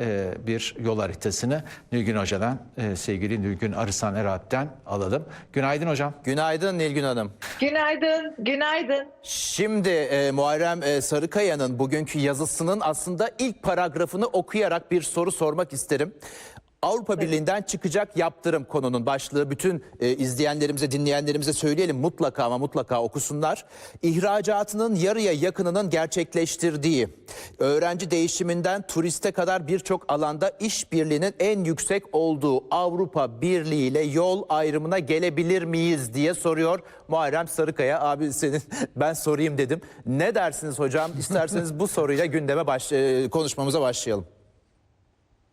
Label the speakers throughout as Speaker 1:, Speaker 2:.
Speaker 1: e, bir yol haritasını Nilgün Hoca'dan, e, sevgili Nilgün Arısan Erat'ten alalım. Günaydın hocam.
Speaker 2: Günaydın Nilgün Hanım.
Speaker 3: Günaydın, günaydın.
Speaker 2: Şimdi e, Muharrem e, Sarıkaya'nın bugünkü yazısının aslında ilk paragrafını okuyarak bir soru sormak isterim. Avrupa Birliği'nden çıkacak yaptırım konunun başlığı bütün e, izleyenlerimize, dinleyenlerimize söyleyelim mutlaka ama mutlaka okusunlar. İhracatının yarıya yakınının gerçekleştirdiği, öğrenci değişiminden turiste kadar birçok alanda işbirliğinin en yüksek olduğu Avrupa Birliği ile yol ayrımına gelebilir miyiz diye soruyor Muharrem Sarıkaya. Abi senin ben sorayım dedim. Ne dersiniz hocam? İsterseniz bu soruyla gündeme baş, e, konuşmamıza başlayalım.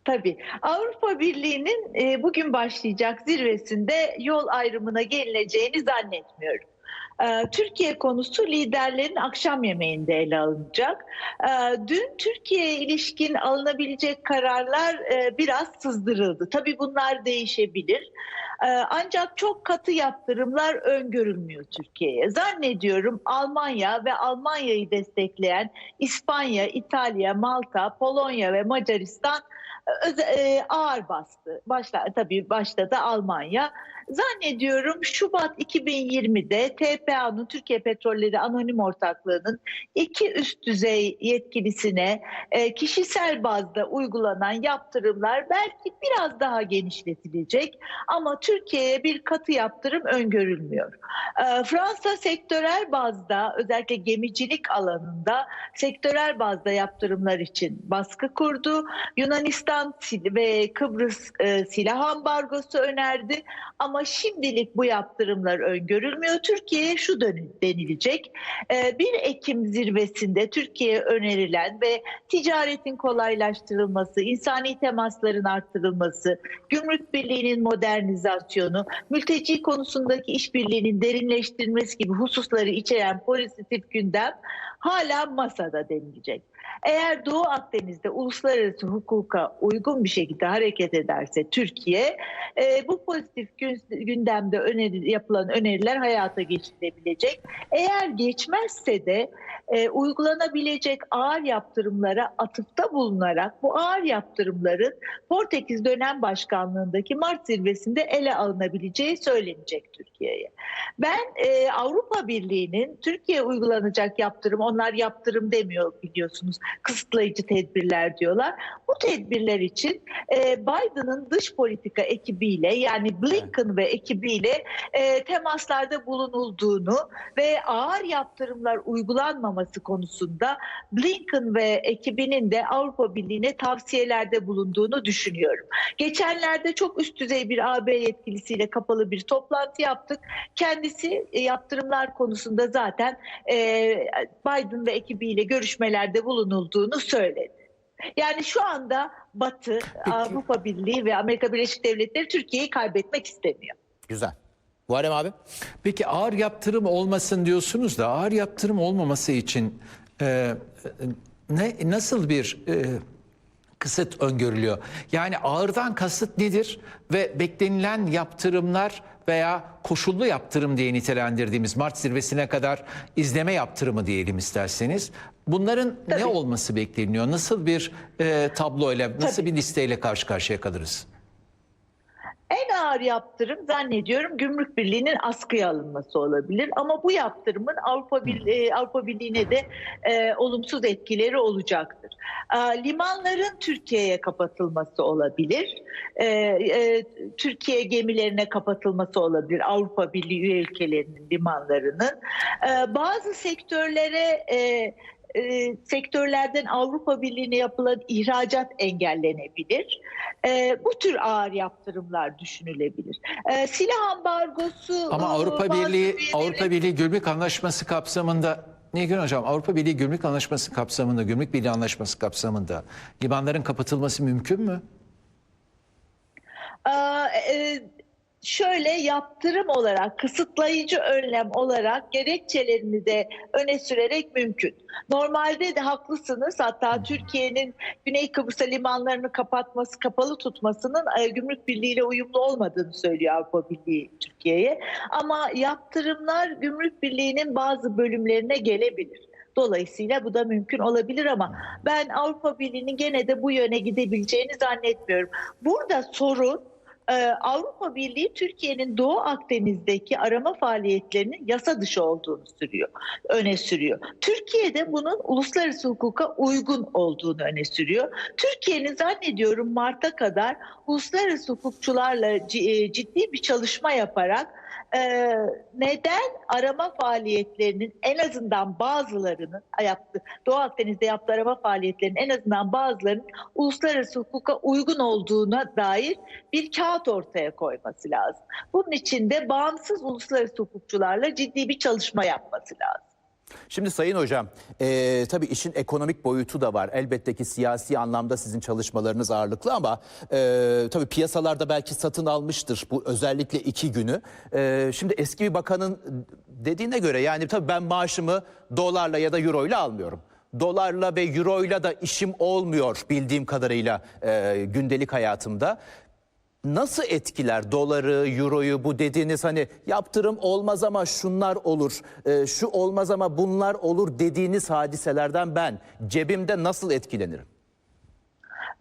Speaker 3: Tabii. Avrupa Birliği'nin e, bugün başlayacak zirvesinde yol ayrımına gelineceğini zannetmiyorum. E, Türkiye konusu liderlerin akşam yemeğinde ele alınacak. E, Dün Türkiye'ye ilişkin alınabilecek kararlar e, biraz sızdırıldı. Tabii bunlar değişebilir. E, Ancak çok katı yaptırımlar öngörülmüyor Türkiye'ye. Zannediyorum Almanya ve Almanya'yı destekleyen İspanya, İtalya, Malta, Polonya ve Macaristan ağır bastı. Başta tabii başta da Almanya. Zannediyorum Şubat 2020'de TPA'nın Türkiye Petrolleri Anonim Ortaklığı'nın iki üst düzey yetkilisine e, kişisel bazda uygulanan yaptırımlar belki biraz daha genişletilecek ama Türkiye'ye bir katı yaptırım öngörülmüyor. E, Fransa sektörel bazda özellikle gemicilik alanında sektörel bazda yaptırımlar için baskı kurdu. Yunanistan ve Kıbrıs e, silah ambargosu önerdi ama şimdilik bu yaptırımlar öngörülmüyor. Türkiye'ye şu denilecek. E, 1 Ekim zirvesinde Türkiye'ye önerilen ve ticaretin kolaylaştırılması, insani temasların arttırılması, gümrük birliğinin modernizasyonu, mülteci konusundaki işbirliğinin derinleştirilmesi gibi hususları içeren pozitif gündem hala masada denilecek. Eğer Doğu Akdeniz'de uluslararası hukuka uygun bir şekilde hareket ederse Türkiye e, bu pozitif gün- gündemde öneri, yapılan öneriler hayata geçirilebilecek. Eğer geçmezse de e, uygulanabilecek ağır yaptırımlara atıfta bulunarak bu ağır yaptırımların Portekiz dönem başkanlığındaki Mart zirvesinde ele alınabileceği söylenecek Türkiye'ye. Ben e, Avrupa Birliği'nin Türkiye uygulanacak yaptırım, onlar yaptırım demiyor biliyorsunuz, kısıtlayıcı tedbirler diyorlar. Bu tedbirler için e, Biden'ın dış politika ekibiyle yani Blinken ve ekibiyle e, temaslarda bulunulduğunu ve ağır yaptırımlar uygulanmaması konusunda Blinken ve ekibinin de Avrupa Birliği'ne tavsiyelerde bulunduğunu düşünüyorum. Geçenlerde çok üst düzey bir AB yetkilisiyle kapalı bir toplantı yaptık. Kendisi e, yaptırımlar konusunda zaten e, Biden ve ekibiyle görüşmelerde bulunulduğunu söyledi. Yani şu anda Batı, Avrupa Birliği ve Amerika Birleşik Devletleri Türkiye'yi kaybetmek istemiyor.
Speaker 2: Güzel. Muharrem abi.
Speaker 1: Peki ağır yaptırım olmasın diyorsunuz da ağır yaptırım olmaması için e, ne nasıl bir e, kısıt öngörülüyor? Yani ağırdan kasıt nedir ve beklenilen yaptırımlar veya koşullu yaptırım diye nitelendirdiğimiz Mart zirvesine kadar izleme yaptırımı diyelim isterseniz. Bunların ne
Speaker 3: Tabii.
Speaker 1: olması bekleniyor? Nasıl bir e, tabloyla, nasıl bir listeyle karşı karşıya kalırız?
Speaker 3: En ağır yaptırım zannediyorum Gümrük Birliği'nin askıya alınması olabilir. Ama bu yaptırımın Avrupa Birliği, Avrupa Birliği'ne de e, olumsuz etkileri olacaktır. E, limanların Türkiye'ye kapatılması olabilir. E, e, Türkiye gemilerine kapatılması olabilir. Avrupa Birliği üye ülkelerinin limanlarının. E, bazı sektörlere e, e, sektörlerden Avrupa Birliği'ne yapılan ihracat engellenebilir. E, bu tür ağır yaptırımlar düşünülebilir. E, silah ambargosu
Speaker 1: Ama Avrupa Birliği Avrupa Birliği Gümrük Anlaşması kapsamında Nilgün Hocam Avrupa Birliği Gümrük Anlaşması kapsamında Gümrük Birliği Anlaşması kapsamında limanların kapatılması mümkün mü?
Speaker 3: Aa, e, şöyle yaptırım olarak, kısıtlayıcı önlem olarak gerekçelerini de öne sürerek mümkün. Normalde de haklısınız. Hatta Türkiye'nin Güney Kıbrıs'a limanlarını kapatması, kapalı tutmasının e, Gümrük Birliği ile uyumlu olmadığını söylüyor Avrupa Birliği Türkiye'ye. Ama yaptırımlar Gümrük Birliği'nin bazı bölümlerine gelebilir. Dolayısıyla bu da mümkün olabilir ama ben Avrupa Birliği'nin gene de bu yöne gidebileceğini zannetmiyorum. Burada sorun Avrupa Birliği Türkiye'nin Doğu Akdeniz'deki arama faaliyetlerinin yasa dışı olduğunu sürüyor, öne sürüyor. Türkiye'de bunun uluslararası hukuka uygun olduğunu öne sürüyor. Türkiye'nin zannediyorum Mart'a kadar uluslararası hukukçularla e, ciddi bir çalışma yaparak e, neden arama faaliyetlerinin en azından bazılarının yaptı Doğu Akdeniz'de yaptığı arama faaliyetlerinin en azından bazılarının uluslararası hukuka uygun olduğuna dair bir kağıt ortaya koyması lazım. Bunun için de bağımsız uluslararası hukukçularla ciddi bir çalışma yapması lazım.
Speaker 2: Şimdi Sayın Hocam, e, tabii işin ekonomik boyutu da var. Elbette ki siyasi anlamda sizin çalışmalarınız ağırlıklı ama e, tabii piyasalarda belki satın almıştır bu özellikle iki günü. E, şimdi eski bir bakanın dediğine göre yani tabii ben maaşımı dolarla ya da euroyla almıyorum. Dolarla ve euroyla da işim olmuyor bildiğim kadarıyla e, gündelik hayatımda. Nasıl etkiler doları, euroyu bu dediğiniz hani yaptırım olmaz ama şunlar olur, e, şu olmaz ama bunlar olur dediğiniz hadiselerden ben cebimde nasıl etkilenirim?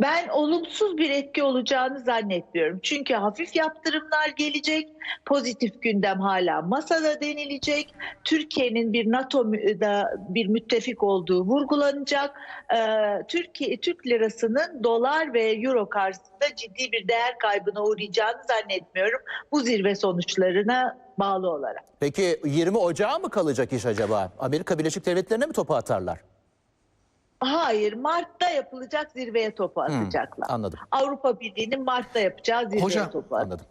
Speaker 3: Ben olumsuz bir etki olacağını zannetmiyorum. Çünkü hafif yaptırımlar gelecek, pozitif gündem hala masada denilecek. Türkiye'nin bir NATO'da bir müttefik olduğu vurgulanacak. Ee, Türkiye Türk lirasının dolar ve euro karşısında ciddi bir değer kaybına uğrayacağını zannetmiyorum. Bu zirve sonuçlarına bağlı olarak.
Speaker 2: Peki 20 Ocağı mı kalacak iş acaba? Amerika Birleşik Devletleri'ne mi topu atarlar?
Speaker 3: Hayır, Mart'ta yapılacak zirveye topu atacaklar.
Speaker 2: anladım.
Speaker 3: Avrupa Birliği'nin Mart'ta yapacağı zirveye
Speaker 1: Hocam,
Speaker 3: topu atacaklar.
Speaker 2: Anladım.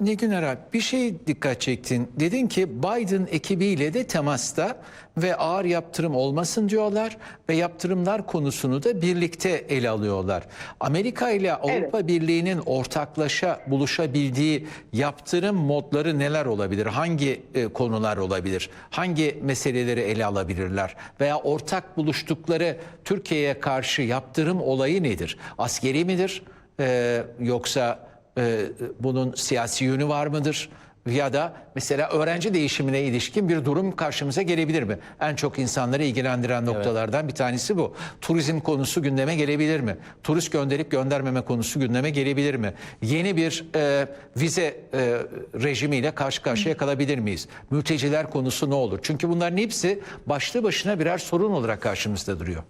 Speaker 1: Nilgün Aral bir şey dikkat çektin. Dedin ki Biden ekibiyle de temasta ve ağır yaptırım olmasın diyorlar ve yaptırımlar konusunu da birlikte ele alıyorlar. Amerika ile Avrupa Birliği'nin ortaklaşa buluşabildiği yaptırım modları neler olabilir? Hangi e, konular olabilir? Hangi meseleleri ele alabilirler? Veya ortak buluştukları Türkiye'ye karşı yaptırım olayı nedir? Askeri midir? Ee, yoksa e, bunun siyasi yönü var mıdır? Ya da mesela öğrenci değişimine ilişkin bir durum karşımıza gelebilir mi? En çok insanları ilgilendiren noktalardan bir tanesi bu. Turizm konusu gündeme gelebilir mi? Turist gönderip göndermeme konusu gündeme gelebilir mi? Yeni bir e, vize e, rejimiyle karşı karşıya kalabilir miyiz? Mülteciler konusu ne olur? Çünkü bunların hepsi başlı başına birer sorun olarak karşımızda duruyor.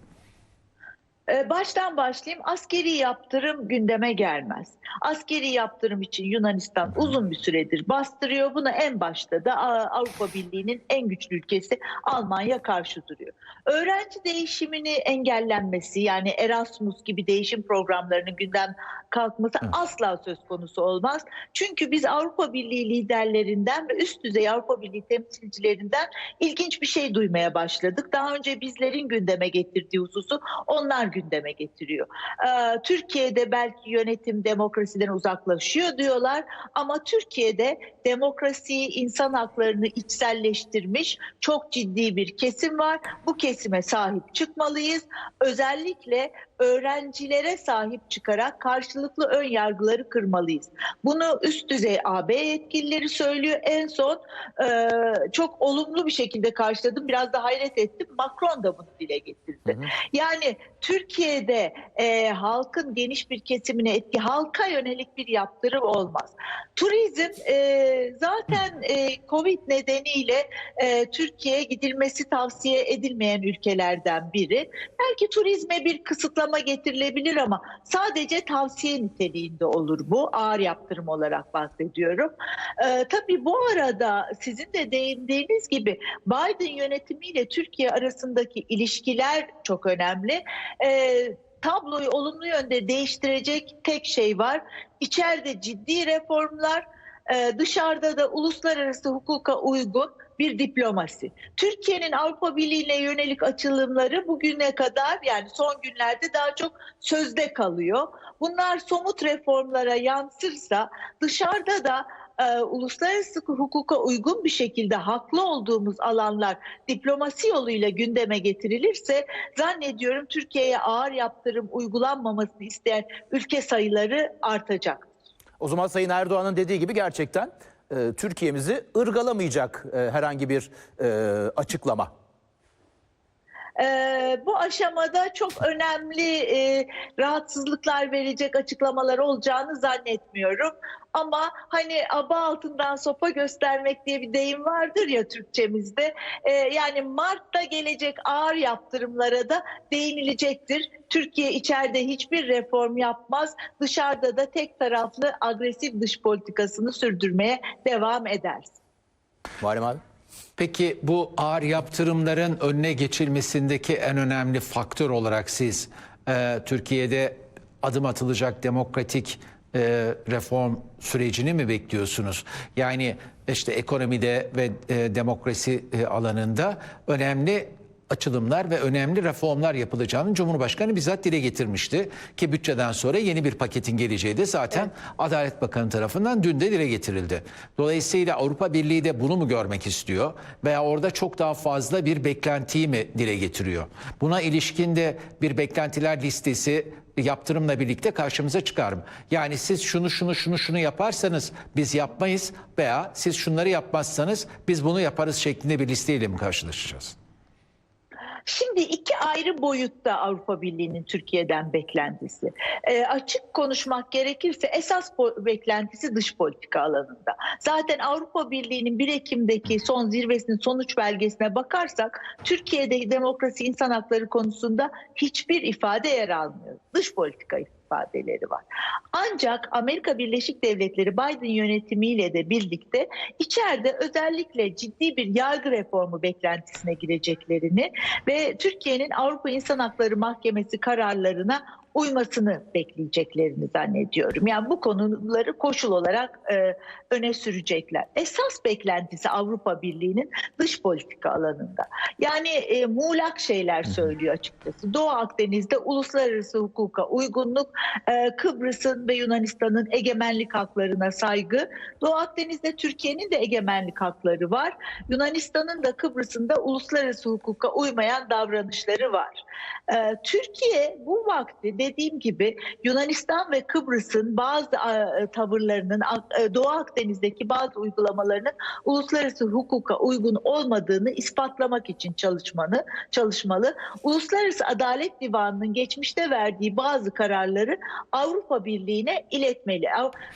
Speaker 3: Ee, Baştan başlayayım. Askeri yaptırım gündeme gelmez. Askeri yaptırım için Yunanistan uzun bir süredir bastırıyor. Buna en başta da Avrupa Birliği'nin en güçlü ülkesi Almanya karşı duruyor. Öğrenci değişimini engellenmesi yani Erasmus gibi değişim programlarının gündem kalkması asla söz konusu olmaz. Çünkü biz Avrupa Birliği liderlerinden ve üst düzey Avrupa Birliği temsilcilerinden ilginç bir şey duymaya başladık. Daha önce bizlerin gündeme getirdiği hususu onlar gündeme getiriyor. Ee, Türkiye'de belki yönetim demokrasiden uzaklaşıyor diyorlar ama Türkiye'de demokrasiyi, insan haklarını içselleştirmiş çok ciddi bir kesim var. Bu kesime sahip çıkmalıyız. Özellikle öğrencilere sahip çıkarak karşılıklı ön yargıları kırmalıyız. Bunu üst düzey AB yetkilileri söylüyor. En son e, çok olumlu bir şekilde karşıladım. Biraz da hayret ettim. Macron da bunu dile getirdi. Yani Türkiye'de e, halkın geniş bir kesimine etki, halka yönelik bir yaptırım olmaz. Turizm e, zaten e, Covid nedeniyle e, Türkiye'ye gidilmesi tavsiye edilmeyen ülkelerden biri. Belki turizme bir kısıtlama getirilebilir ama sadece tavsiye niteliğinde olur bu. Ağır yaptırım olarak bahsediyorum. E, tabii bu arada sizin de değindiğiniz gibi Biden yönetimiyle Türkiye arasındaki ilişkiler çok önemli. E, tabloyu olumlu yönde değiştirecek tek şey var. İçeride ciddi reformlar, e, dışarıda da uluslararası hukuka uygun bir diplomasi. Türkiye'nin Avrupa Birliği'ne yönelik açılımları bugüne kadar yani son günlerde daha çok sözde kalıyor. Bunlar somut reformlara yansırsa dışarıda da e, uluslararası hukuka uygun bir şekilde haklı olduğumuz alanlar diplomasi yoluyla gündeme getirilirse zannediyorum Türkiye'ye ağır yaptırım uygulanmamasını isteyen ülke sayıları artacak.
Speaker 2: O zaman Sayın Erdoğan'ın dediği gibi gerçekten e, Türkiye'mizi ırgalamayacak e, herhangi bir e, açıklama.
Speaker 3: Ee, bu aşamada çok önemli e, rahatsızlıklar verecek açıklamalar olacağını zannetmiyorum. Ama hani aba altından sopa göstermek diye bir deyim vardır ya Türkçemizde. Ee, yani Mart'ta gelecek ağır yaptırımlara da değinilecektir. Türkiye içeride hiçbir reform yapmaz. Dışarıda da tek taraflı agresif dış politikasını sürdürmeye devam eder.
Speaker 2: Muharrem abi.
Speaker 1: Peki bu ağır yaptırımların önüne geçilmesindeki en önemli faktör olarak siz e, Türkiye'de adım atılacak demokratik e, reform sürecini mi bekliyorsunuz? Yani işte ekonomide ve e, demokrasi e, alanında önemli açılımlar ve önemli reformlar yapılacağını Cumhurbaşkanı bizzat dile getirmişti. Ki bütçeden sonra yeni bir paketin geleceği de zaten Adalet Bakanı tarafından dün de dile getirildi. Dolayısıyla Avrupa Birliği de bunu mu görmek istiyor veya orada çok daha fazla bir beklentiyi mi dile getiriyor? Buna ilişkin de bir beklentiler listesi yaptırımla birlikte karşımıza çıkar mı? Yani siz şunu şunu şunu şunu yaparsanız biz yapmayız veya siz şunları yapmazsanız biz bunu yaparız şeklinde bir listeyle mi karşılaşacağız?
Speaker 3: Şimdi iki ayrı boyutta Avrupa Birliği'nin Türkiye'den beklentisi. E, açık konuşmak gerekirse esas beklentisi dış politika alanında. Zaten Avrupa Birliği'nin 1 Ekim'deki son zirvesinin sonuç belgesine bakarsak Türkiye'de demokrasi insan hakları konusunda hiçbir ifade yer almıyor. Dış politika ifadeleri var. Ancak Amerika Birleşik Devletleri Biden yönetimiyle de birlikte içeride özellikle ciddi bir yargı reformu beklentisine gireceklerini ve Türkiye'nin Avrupa İnsan Hakları Mahkemesi kararlarına uymasını bekleyeceklerini zannediyorum. Yani bu konuları koşul olarak e, öne sürecekler. Esas beklentisi Avrupa Birliği'nin dış politika alanında. Yani e, muğlak şeyler söylüyor açıkçası. Doğu Akdeniz'de uluslararası hukuka uygunluk, e, Kıbrıs'ın ve Yunanistan'ın egemenlik haklarına saygı. Doğu Akdeniz'de Türkiye'nin de egemenlik hakları var. Yunanistan'ın da Kıbrıs'ın da uluslararası hukuka uymayan davranışları var. E, Türkiye bu vakti dediğim gibi Yunanistan ve Kıbrıs'ın bazı e, tavırlarının e, Doğu Akdeniz'deki bazı uygulamalarının uluslararası hukuka uygun olmadığını ispatlamak için çalışmanı çalışmalı. Uluslararası Adalet Divanı'nın geçmişte verdiği bazı kararları Avrupa Birliği'ne iletmeli.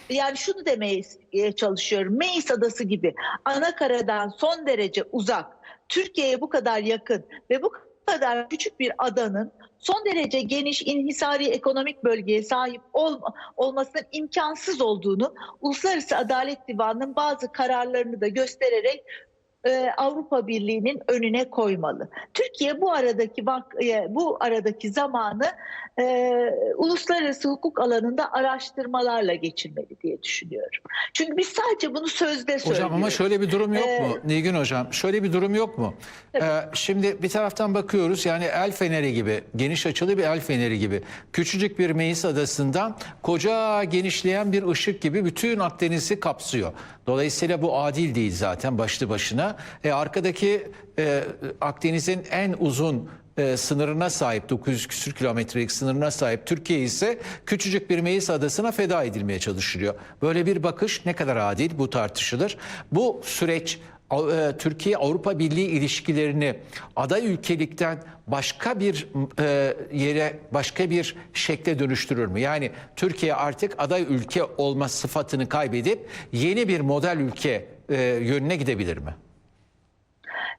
Speaker 3: Yani şunu demeye e, çalışıyorum. Meis Adası gibi ana son derece uzak, Türkiye'ye bu kadar yakın ve bu kadar küçük bir adanın son derece geniş inhisari ekonomik bölgeye sahip ol, olmasının imkansız olduğunu Uluslararası Adalet Divanı'nın bazı kararlarını da göstererek e, Avrupa Birliği'nin önüne koymalı. Türkiye bu aradaki e, bu aradaki zamanı e, uluslararası hukuk alanında araştırmalarla geçirmeli diye düşünüyorum. Çünkü biz sadece bunu sözde söylüyoruz.
Speaker 1: Hocam ama şöyle bir durum yok
Speaker 3: Ee,
Speaker 1: mu Nilgün Hocam? Şöyle bir durum yok mu? Ee, şimdi bir taraftan bakıyoruz yani el feneri gibi, geniş açılı bir el feneri gibi. Küçücük bir Meis adasından koca genişleyen bir ışık gibi bütün Akdeniz'i kapsıyor. Dolayısıyla bu adil değil zaten başlı başına. E, arkadaki e, Akdeniz'in en uzun e, sınırına sahip 900 küsür kilometrelik sınırına sahip Türkiye ise küçücük bir Meis adasına feda edilmeye çalışılıyor. Böyle bir bakış ne kadar adil bu tartışılır. Bu süreç e, Türkiye Avrupa Birliği ilişkilerini aday ülkelikten başka bir e, yere başka bir şekle dönüştürür mü? Yani Türkiye artık aday ülke olma sıfatını kaybedip yeni bir model ülke e, yönüne gidebilir mi?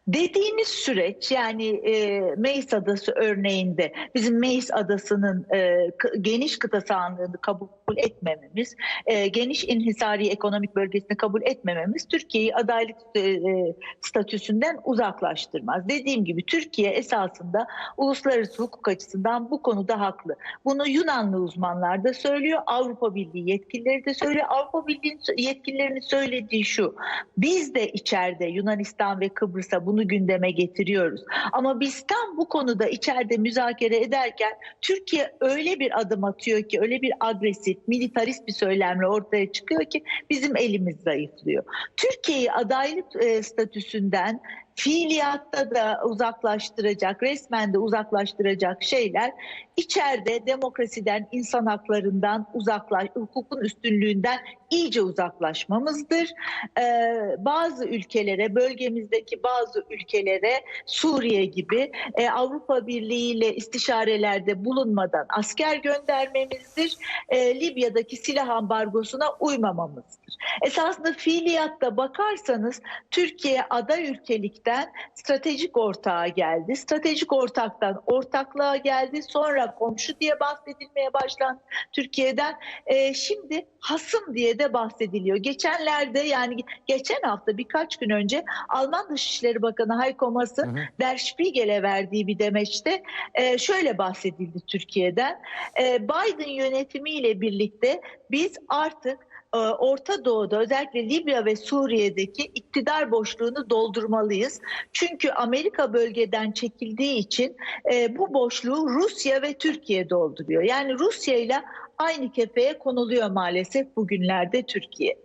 Speaker 3: Dediğiniz süreç yani e, Meis Adası örneğinde bizim Meis Adası'nın e, geniş kıta sahanlığını kabul etmememiz, e, geniş inhisari ekonomik bölgesini kabul etmememiz Türkiye'yi adaylık e, e, statüsünden uzaklaştırmaz. Dediğim gibi Türkiye esasında uluslararası hukuk açısından bu konuda haklı. Bunu Yunanlı uzmanlar da söylüyor, Avrupa Birliği yetkilileri de söylüyor. Avrupa Birliği yetkililerinin söylediği şu, biz de içeride Yunanistan ve Kıbrıs'a bunu gündeme getiriyoruz. Ama biz tam bu konuda içeride müzakere ederken Türkiye öyle bir adım atıyor ki, öyle bir agresif, militarist bir söylemle ortaya çıkıyor ki bizim elimiz zayıflıyor. Türkiye'yi adaylık e, statüsünden fiiliyatta da uzaklaştıracak, resmen de uzaklaştıracak şeyler içeride demokrasiden, insan haklarından uzaklaş, hukukun üstünlüğünden iyice uzaklaşmamızdır. Ee, bazı ülkelere, bölgemizdeki bazı ülkelere Suriye gibi e, Avrupa Birliği ile istişarelerde bulunmadan asker göndermemizdir. E, Libya'daki silah ambargosuna uymamamızdır. Esasında fiiliyatta bakarsanız Türkiye aday ülkelikten stratejik ortağa geldi. Stratejik ortaktan ortaklığa geldi. Sonra komşu diye bahsedilmeye başlandı Türkiye'den. E, şimdi hasım diye de bahsediliyor. Geçenlerde yani geçen hafta birkaç gün önce Alman Dışişleri Bakanı Heiko Maas'ın Der Spiegel'e verdiği bir demeçte e, şöyle bahsedildi Türkiye'den. E, Biden yönetimiyle birlikte biz artık Orta Doğu'da özellikle Libya ve Suriye'deki iktidar boşluğunu doldurmalıyız. Çünkü Amerika bölgeden çekildiği için e, bu boşluğu Rusya ve Türkiye dolduruyor. Yani Rusya ile aynı kefeye konuluyor maalesef bugünlerde Türkiye.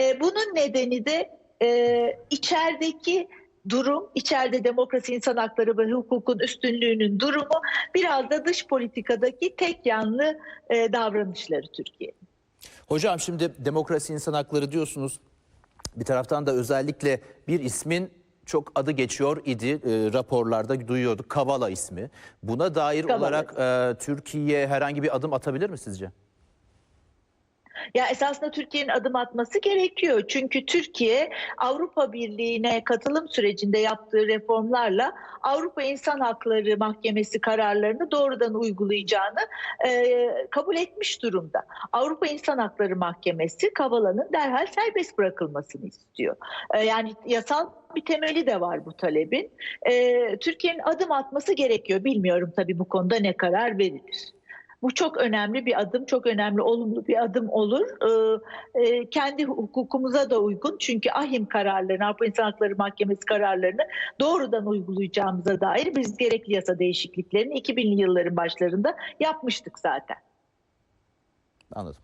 Speaker 3: E, bunun nedeni de e, içerideki durum, içeride demokrasi, insan hakları ve hukukun üstünlüğünün durumu biraz da dış politikadaki tek yanlı e, davranışları Türkiye.
Speaker 2: Hocam şimdi demokrasi insan hakları diyorsunuz. Bir taraftan da özellikle bir ismin çok adı geçiyor idi e, raporlarda duyuyorduk Kavala ismi. Buna dair
Speaker 3: Kavala.
Speaker 2: olarak e, Türkiye herhangi bir adım atabilir mi sizce?
Speaker 3: Ya esasında Türkiye'nin adım atması gerekiyor. Çünkü Türkiye Avrupa Birliği'ne katılım sürecinde yaptığı reformlarla Avrupa İnsan Hakları Mahkemesi kararlarını doğrudan uygulayacağını e, kabul etmiş durumda. Avrupa İnsan Hakları Mahkemesi Kavala'nın derhal serbest bırakılmasını istiyor. E, yani yasal bir temeli de var bu talebin. E, Türkiye'nin adım atması gerekiyor. Bilmiyorum tabii bu konuda ne karar verilir. Bu çok önemli bir adım, çok önemli, olumlu bir adım olur. Ee, e, kendi hukukumuza da uygun. Çünkü ahim kararlarını, Avrupa İnsan Hakları Mahkemesi kararlarını doğrudan uygulayacağımıza dair biz gerekli yasa değişikliklerini 2000'li yılların başlarında yapmıştık zaten.
Speaker 2: Anladım.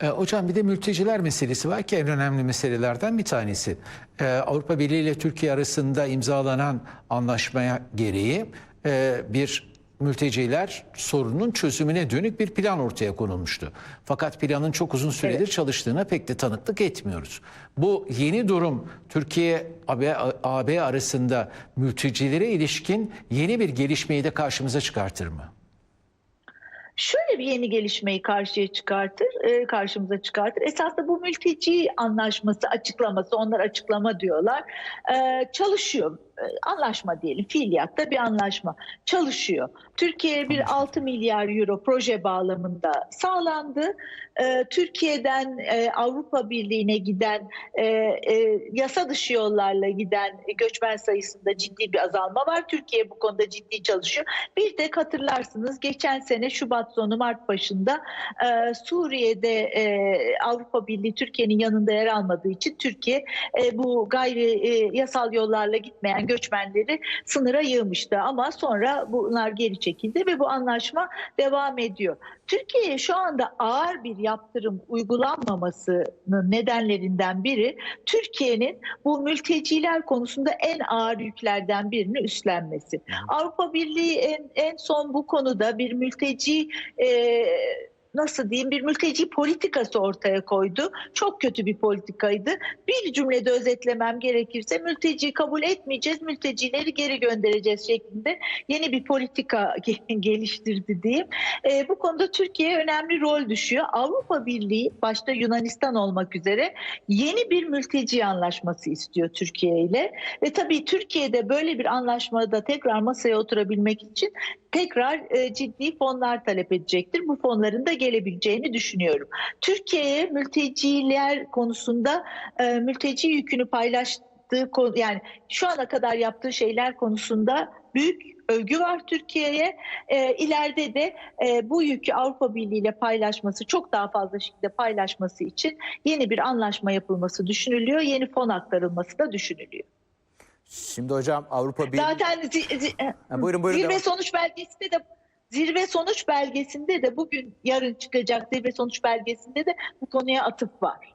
Speaker 1: E, hocam bir de mülteciler meselesi var ki en önemli meselelerden bir tanesi. E, Avrupa Birliği ile Türkiye arasında imzalanan anlaşmaya gereği e, bir mülteciler sorunun çözümüne dönük bir plan ortaya konulmuştu. Fakat planın çok uzun süredir
Speaker 3: Evet.
Speaker 1: çalıştığına pek de tanıklık etmiyoruz. Bu yeni durum Türkiye AB, AB arasında mültecilere ilişkin yeni bir gelişmeyi de karşımıza çıkartır mı?
Speaker 3: Şöyle bir yeni gelişmeyi karşıya çıkartır, e, karşımıza çıkartır. Esasında bu mülteci anlaşması, açıklaması, onlar açıklama diyorlar, e, çalışıyor. E, Anlaşma diyelim, fiiliyatta bir anlaşma çalışıyor. Türkiye'ye bir 6 milyar euro proje bağlamında sağlandı. E, Türkiye'den e, Avrupa Birliği'ne giden, e, yasa dışı yollarla giden göçmen sayısında ciddi bir azalma var. Türkiye bu konuda ciddi çalışıyor. Bir de hatırlarsınız geçen sene Şubat sonu Mart başında Suriye'de Avrupa Birliği Türkiye'nin yanında yer almadığı için Türkiye bu gayri yasal yollarla gitmeyen göçmenleri sınıra yığmıştı ama sonra bunlar geri çekildi ve bu anlaşma devam ediyor. Türkiye'ye şu anda ağır bir yaptırım uygulanmamasının nedenlerinden biri Türkiye'nin bu mülteciler konusunda en ağır yüklerden birini üstlenmesi. Avrupa Birliği en, en son bu konuda bir mülteci e, nasıl diyeyim bir mülteci politikası ortaya koydu. Çok kötü bir politikaydı. Bir cümlede özetlemem gerekirse mülteci kabul etmeyeceğiz, mültecileri geri göndereceğiz şeklinde yeni bir politika geliştirdi diyeyim. E, bu konuda Türkiye'ye önemli rol düşüyor. Avrupa Birliği başta Yunanistan olmak üzere yeni bir mülteci anlaşması istiyor Türkiye ile. Ve tabii Türkiye'de böyle bir anlaşmada tekrar masaya oturabilmek için tekrar e, ciddi fonlar talep edecektir. Bu fonların da gelebileceğini düşünüyorum. Türkiye'ye mülteciler konusunda e, mülteci yükünü paylaştığı konu- yani şu ana kadar yaptığı şeyler konusunda büyük övgü var Türkiye'ye. E, ileride de e, bu yükü Avrupa Birliği ile paylaşması, çok daha fazla şekilde paylaşması için yeni bir anlaşma yapılması düşünülüyor. Yeni fon aktarılması da düşünülüyor.
Speaker 2: Şimdi hocam Avrupa Birliği...
Speaker 3: Zaten
Speaker 2: Ha, buyurun buyurun.
Speaker 3: zirve
Speaker 2: devam.
Speaker 3: sonuç belgesinde de zirve sonuç belgesinde de bugün yarın çıkacak zirve sonuç belgesinde de bu konuya atıf var.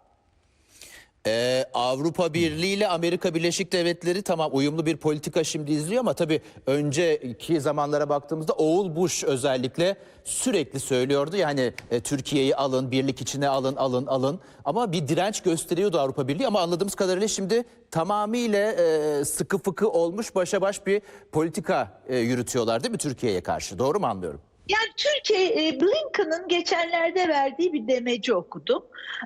Speaker 2: Ee, Avrupa Birliği ile Amerika Birleşik Devletleri tamam uyumlu bir politika şimdi izliyor ama tabii önceki zamanlara baktığımızda Oğul Bush özellikle sürekli söylüyordu. Yani e, Türkiye'yi alın, birlik içine alın, alın, alın. Ama bir direnç gösteriyordu Avrupa Birliği ama anladığımız kadarıyla şimdi tamamıyla e, sıkı fıkı olmuş başa baş bir politika e, yürütüyorlar değil mi Türkiye'ye karşı? Doğru mu anlıyorum?
Speaker 3: Yani Türkiye, e, Blinken'ın geçenlerde verdiği bir demeci okudum.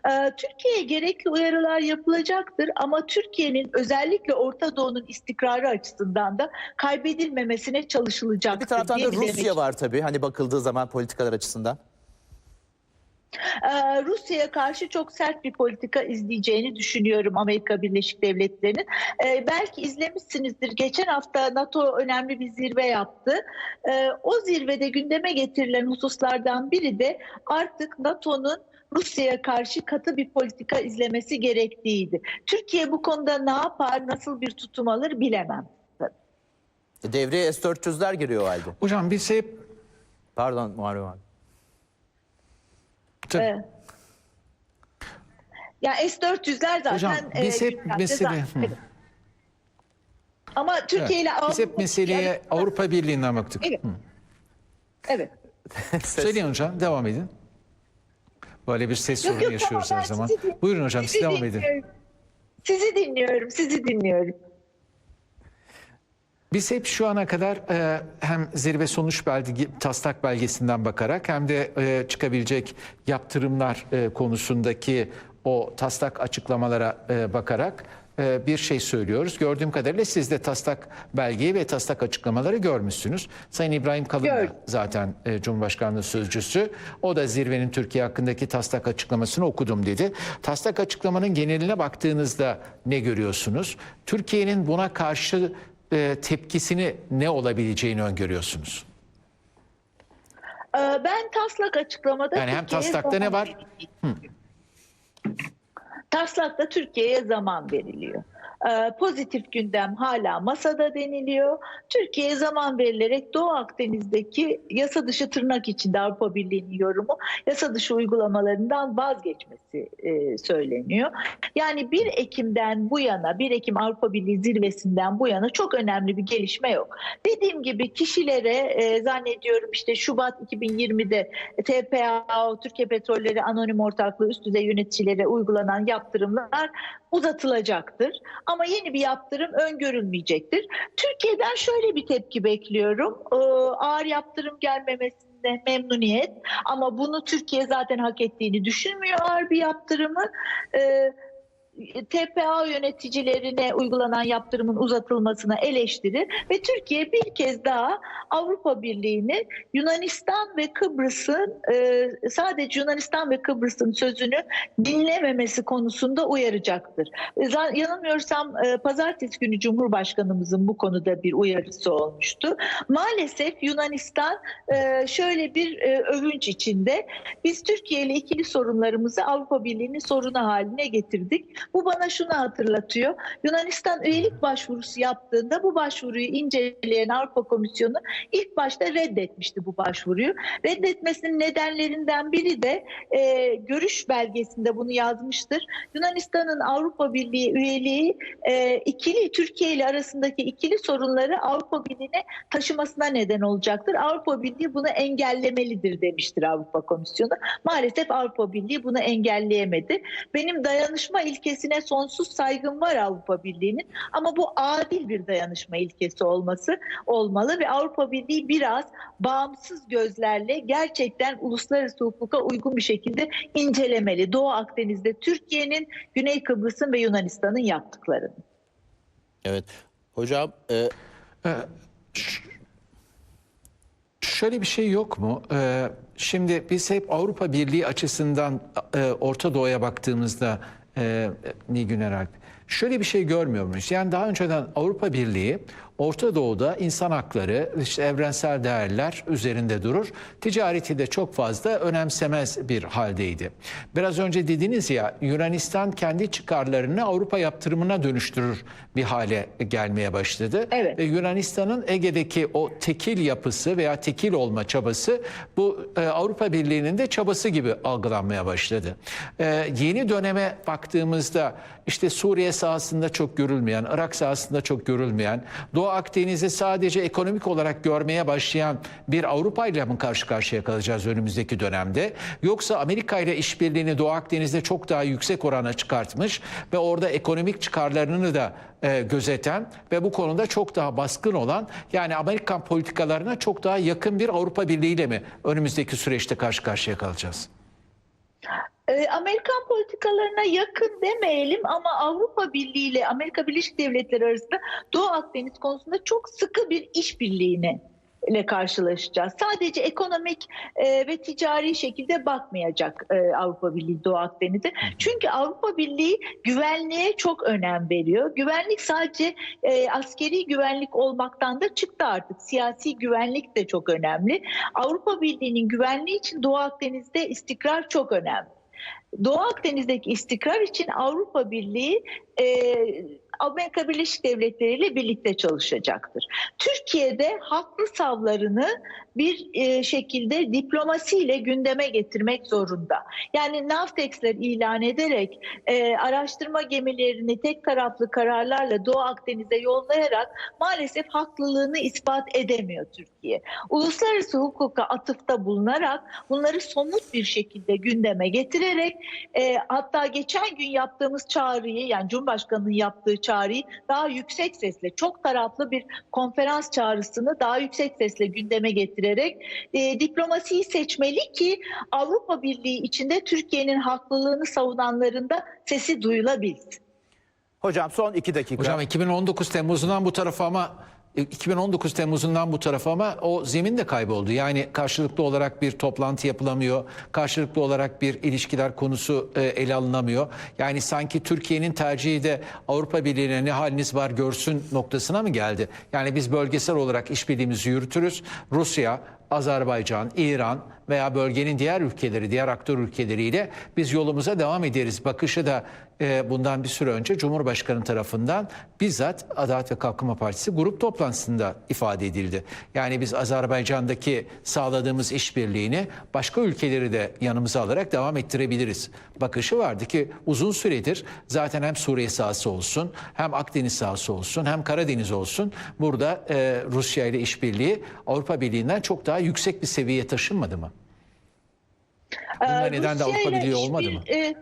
Speaker 3: E, Türkiye'ye gerekli uyarılar yapılacaktır ama Türkiye'nin özellikle Orta Doğu'nun istikrarı açısından da kaybedilmemesine çalışılacaktır.
Speaker 2: Bir taraftan da Rusya
Speaker 3: demeci.
Speaker 2: var tabii hani bakıldığı zaman politikalar açısından.
Speaker 3: Ee, Rusya'ya karşı çok sert bir politika izleyeceğini düşünüyorum Amerika Birleşik Devletleri'nin. Ee, belki izlemişsinizdir. Geçen hafta NATO önemli bir zirve yaptı. Ee, o zirvede gündeme getirilen hususlardan biri de artık NATO'nun Rusya'ya karşı katı bir politika izlemesi gerektiğiydi. Türkiye bu konuda ne yapar, nasıl bir tutum alır bilemem.
Speaker 2: Devreye S-400'ler giriyor halde.
Speaker 1: Hocam biz hep
Speaker 2: Pardon Muharrem abi.
Speaker 1: Tabii.
Speaker 3: Evet. Ya S-400'ler zaten...
Speaker 1: Hocam, biz
Speaker 3: e,
Speaker 1: hep mesele-
Speaker 3: zaten. Evet. Ama Türkiye ile
Speaker 1: Evet. Biz hep
Speaker 3: Avrupa-
Speaker 1: meseleye
Speaker 3: Yani-
Speaker 1: Avrupa Birliği'nden baktık.
Speaker 3: Evet.
Speaker 1: Hı.
Speaker 3: Evet.
Speaker 1: Söyleyin hocam devam edin. Böyle bir ses
Speaker 3: Yok,
Speaker 1: sorunu
Speaker 3: yok,
Speaker 1: yaşıyoruz
Speaker 3: tamam,
Speaker 1: her zaman. Buyurun hocam siz devam edin.
Speaker 3: Sizi dinliyorum, sizi dinliyorum.
Speaker 1: Biz hep şu ana kadar e, hem zirve sonuç belge, taslak belgesinden bakarak hem de e, çıkabilecek yaptırımlar e, konusundaki o taslak açıklamalara e, bakarak e, bir şey söylüyoruz. Gördüğüm kadarıyla siz de taslak belgeyi ve taslak açıklamaları görmüşsünüz. Sayın İbrahim Kalın da zaten e, Cumhurbaşkanlığı sözcüsü. O da zirvenin Türkiye hakkındaki taslak açıklamasını okudum dedi. Taslak açıklamanın geneline baktığınızda ne görüyorsunuz? Türkiye'nin buna karşı tepkisini ne olabileceğini öngörüyorsunuz?
Speaker 3: Ee, Ben taslak açıklamada...
Speaker 1: Yani hem
Speaker 3: Türkiye'ye
Speaker 1: taslakta ne var?
Speaker 3: Taslakta Türkiye'ye zaman veriliyor. Ee, pozitif gündem hala masada deniliyor. Türkiye'ye zaman verilerek Doğu Akdeniz'deki yasa dışı tırnak içinde Avrupa Birliği'nin yorumu yasa dışı uygulamalarından vazgeçmesi e, söyleniyor. Yani 1 Ekim'den bu yana 1 Ekim Avrupa Birliği zirvesinden bu yana çok önemli bir gelişme yok. Dediğim gibi kişilere e, zannediyorum işte Şubat 2020'de TPAO, Türkiye Petrolleri Anonim Ortaklığı üst düzey yöneticilere uygulanan yaptırımlar uzatılacaktır. Ama yeni bir yaptırım öngörülmeyecektir. Türkiye'den şöyle bir tepki bekliyorum. Ee, ağır yaptırım gelmemesinde memnuniyet ama bunu Türkiye zaten hak ettiğini düşünmüyor ağır bir yaptırımı. Ee, TPA yöneticilerine uygulanan yaptırımın uzatılmasına eleştiri ve Türkiye bir kez daha Avrupa Birliği'ni Yunanistan ve Kıbrıs'ın e, sadece Yunanistan ve Kıbrıs'ın sözünü dinlememesi konusunda uyaracaktır. E, Yanılmıyorsam e, pazartesi günü Cumhurbaşkanımızın bu konuda bir uyarısı olmuştu. Maalesef Yunanistan şöyle bir övünç içinde biz Türkiye ile ikili sorunlarımızı Avrupa Birliği'nin sorunu haline getirdik. Bu bana şunu hatırlatıyor. Yunanistan üyelik başvurusu yaptığında bu başvuruyu inceleyen Avrupa Komisyonu ilk başta reddetmişti bu başvuruyu. Reddetmesinin nedenlerinden biri de e, görüş belgesinde bunu yazmıştır. Yunanistan'ın Avrupa Birliği üyeliği e, ikili Türkiye ile arasındaki ikili sorunları Avrupa Birliği'ne taşımasına neden olacaktır. Avrupa Birliği bunu engellemelidir demiştir Avrupa Komisyonu. Maalesef Avrupa Birliği bunu engelleyemedi. Benim dayanışma ilkesine sonsuz saygım var Avrupa Birliği'nin ama bu adil bir dayanışma ilkesi olması olmalı ve Avrupa Birliği biraz bağımsız gözlerle gerçekten uluslararası hukuka uygun bir şekilde incelemeli. Doğu Akdeniz'de Türkiye'nin, Güney Kıbrıs'ın ve Yunanistan'ın yaptıklarını.
Speaker 2: Evet. Hocam e,
Speaker 1: Şöyle bir şey yok mu? Ee, şimdi biz hep Avrupa Birliği açısından e, Orta Doğu'ya baktığımızda e, Nilgün Eralp, şöyle bir şey görmüyor muyuz? Yani daha önceden Avrupa Birliği Orta Doğu'da insan hakları, işte evrensel değerler üzerinde durur. Ticareti de çok fazla önemsemez bir haldeydi. Biraz önce dediniz ya Yunanistan kendi çıkarlarını Avrupa yaptırımına dönüştürür bir hale gelmeye başladı.
Speaker 3: Evet.
Speaker 1: Ve Yunanistan'ın Ege'deki o tekil yapısı veya tekil olma çabası bu e, Avrupa Birliği'nin de çabası gibi algılanmaya başladı. E, yeni döneme baktığımızda işte Suriye sahasında çok görülmeyen, Irak sahasında çok görülmeyen, Doğu Akdeniz'i sadece ekonomik olarak görmeye başlayan bir Avrupa ile mi karşı karşıya kalacağız önümüzdeki dönemde? Yoksa Amerika ile işbirliğini Doğu Akdeniz'de çok daha yüksek orana çıkartmış ve orada ekonomik çıkarlarını da e, gözeten ve bu konuda çok daha baskın olan yani Amerikan politikalarına çok daha yakın bir Avrupa Birliği ile mi önümüzdeki süreçte karşı karşıya kalacağız?
Speaker 3: Ee, Amerikan politikalarına yakın demeyelim ama Avrupa Birliği ile Amerika Birleşik Devletleri arasında Doğu Akdeniz konusunda çok sıkı bir işbirliğine ile karşılaşacağız. Sadece ekonomik e, ve ticari şekilde bakmayacak e, Avrupa Birliği Doğu Akdeniz'e. Çünkü Avrupa Birliği güvenliğe çok önem veriyor. Güvenlik sadece e, askeri güvenlik olmaktan da çıktı artık. Siyasi güvenlik de çok önemli. Avrupa Birliği'nin güvenliği için Doğu Akdeniz'de istikrar çok önemli. Doğu Akdeniz'deki istikrar için Avrupa Birliği e, Amerika Birleşik Devletleri ile birlikte çalışacaktır. Türkiye'de haklı savlarını bir e, şekilde diplomasiyle gündeme getirmek zorunda. Yani Navtex'ler ilan ederek e, araştırma gemilerini tek taraflı kararlarla Doğu Akdeniz'e yollayarak maalesef haklılığını ispat edemiyor Türkiye. Uluslararası hukuka atıfta bulunarak bunları somut bir şekilde gündeme getirerek e, hatta geçen gün yaptığımız çağrıyı yani Cumhurbaşkanı'nın yaptığı çağrıyı daha yüksek sesle çok taraflı bir konferans çağrısını daha yüksek sesle gündeme getirerek e, diplomasiyi seçmeli ki Avrupa Birliği içinde Türkiye'nin haklılığını savunanların da sesi duyulabilsin.
Speaker 2: Hocam son iki dakika.
Speaker 1: Hocam 2019 Temmuz'undan bu tarafa ama 2019 Temmuz'undan bu tarafa ama o zemin de kayboldu. Yani karşılıklı olarak bir toplantı yapılamıyor. Karşılıklı olarak bir ilişkiler konusu e, ele alınamıyor. Yani sanki Türkiye'nin tercihi de Avrupa Birliği'ne ne haliniz var görsün noktasına mı geldi? Yani biz bölgesel olarak işbirliğimizi yürütürüz. Rusya, Azerbaycan, İran veya bölgenin diğer ülkeleri, diğer aktör ülkeleriyle biz yolumuza devam ederiz. Bakışı da e, bundan bir süre önce Cumhurbaşkanı tarafından bizzat Adalet ve Kalkınma Partisi grup toplantısında ifade edildi. Yani biz Azerbaycan'daki sağladığımız işbirliğini başka ülkeleri de yanımıza alarak devam ettirebiliriz. Bakışı vardı ki uzun süredir zaten hem Suriye sahası olsun, hem Akdeniz sahası olsun, hem Karadeniz olsun burada e, Rusya ile işbirliği Avrupa Birliği'nden çok daha yüksek bir seviyeye taşınmadı mı? Bununla
Speaker 3: Ee,
Speaker 1: neden de Avrupa Birliği olmadı mı?
Speaker 3: e, e,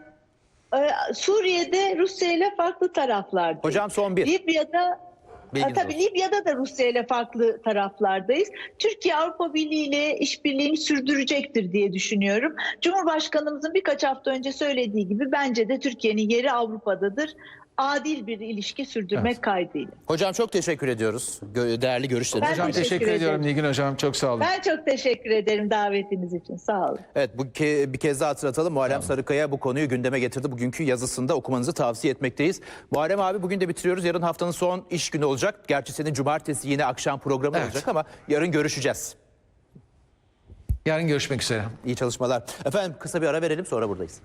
Speaker 3: Suriye'de Rusya ile farklı taraflardayız.
Speaker 2: Hocam son bir.
Speaker 3: Libya'da
Speaker 2: Bilginiz
Speaker 3: Ha, tabii
Speaker 2: olsun.
Speaker 3: Libya'da da Rusya ile farklı taraflardayız. Türkiye Avrupa Birliği ile işbirliğini sürdürecektir diye düşünüyorum. Cumhurbaşkanımızın birkaç hafta önce söylediği gibi bence de Türkiye'nin yeri Avrupa'dadır. Adil bir ilişki sürdürmek
Speaker 1: Evet.
Speaker 3: kaydıyla.
Speaker 2: Hocam çok teşekkür ediyoruz. Gö- değerli görüşleriniz.
Speaker 3: Ben
Speaker 1: Hocam
Speaker 3: teşekkür
Speaker 1: teşekkür, ediyorum. Nilgün Hocam. Çok sağ olun.
Speaker 3: Ben çok teşekkür ederim davetiniz için. Sağ olun.
Speaker 2: Evet bu ke- bir kez daha hatırlatalım. Muharrem Sarıkaya bu konuyu gündeme getirdi. Bugünkü yazısında okumanızı tavsiye etmekteyiz. Muharrem abi bugün de bitiriyoruz. Yarın haftanın son iş günü olacak. Gerçi senin cumartesi yine akşam programı
Speaker 1: Evet.
Speaker 2: olacak ama yarın görüşeceğiz.
Speaker 1: Yarın görüşmek üzere.
Speaker 2: İyi çalışmalar. Efendim kısa bir ara verelim sonra buradayız.